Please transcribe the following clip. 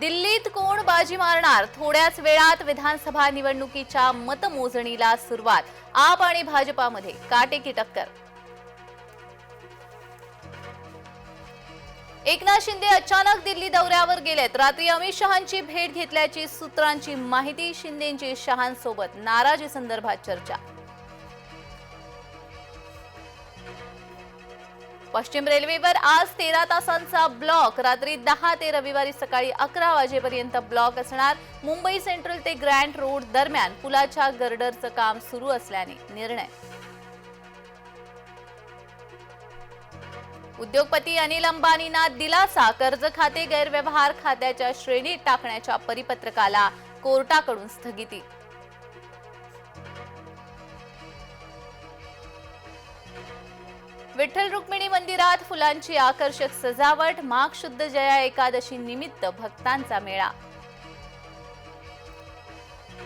दिल्लीत कोण बाजी मारणार? थोड्याच वेळात विधानसभा निवडणुकीच्या मतमोजणीला सुरुवात. आप आणि भाजपामध्ये काटेकी टक्कर. एकनाथ शिंदे अचानक दिल्ली दौऱ्यावर गेलेत. रात्री अमित शहांची भेट घेतल्याची सूत्रांची माहिती शिंदेची शहांसोबत नाराजी संदर्भात चर्चा. पश्चिम रेल्वेवर आज तेरा तासांचा ब्लॉक. रात्री दहा ते रविवारी सकाळी अकरा वाजेपर्यंत ब्लॉक असणार. मुंबई सेंट्रल ते ग्रँड रोड दरम्यान पुलाच्या गर्डरचं काम सुरू असल्याने निर्णय. उद्योगपती अनिल अंबानींना दिलासा. कर्ज खाते गैरव्यवहार खात्याच्या श्रेणीत टाकण्याच्या परिपत्रकाला कोर्टाकडून स्थगिती. विठ्ठल रुक्मिणी मंदिरात फुलांची आकर्षक सजावट माघ शुद्ध जया एकादशी निमित्त भक्तांचा मेळा.